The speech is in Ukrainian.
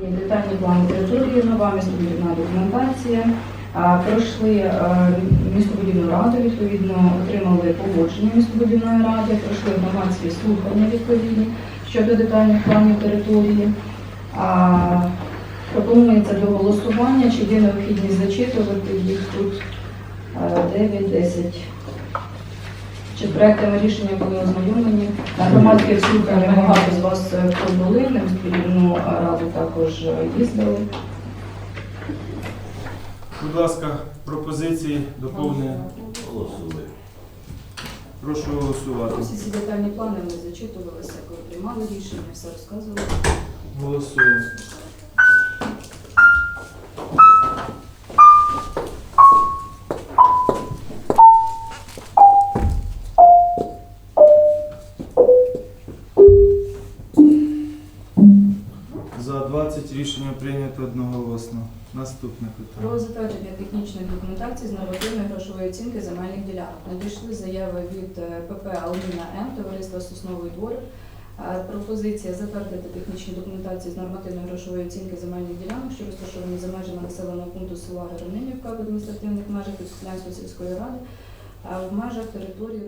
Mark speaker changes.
Speaker 1: Детальний план території, нова містобудівна документація. Пройшли е, містобудівну раду, відповідно, отримали погодження містобудівної ради, пройшли громадські слухання відповідні щодо детальних планів території. Пропонується до голосування, чи є необхідність зачитувати їх тут е, 9-10. Чи проектами рішення були ознайомлені? На громадських слуханнях багато з вас е, пробули, на відповідну раду також е, їздили.
Speaker 2: Будь ласка, пропозиції, доповнення.
Speaker 3: Голосуємо.
Speaker 2: Прошу голосувати.
Speaker 1: Всі ці детальні плани ми зачитувалися, коли приймали рішення, все розказували.
Speaker 2: Голосуємо. За 20 рішення прийнято одноголосно. Наступне питання.
Speaker 1: Про затвердження технічної документації з нормативної грошової оцінки земельних ділянок. Надійшли заяви від е, ПП Алміна М, товариства Сосновий двор. Пропозиція затвердити технічні документації з нормативної грошової оцінки земельних ділянок, що розташовані за межами населеного пункту села Геронимівка в адміністративних межах Підкуплянської сільської ради, в межах території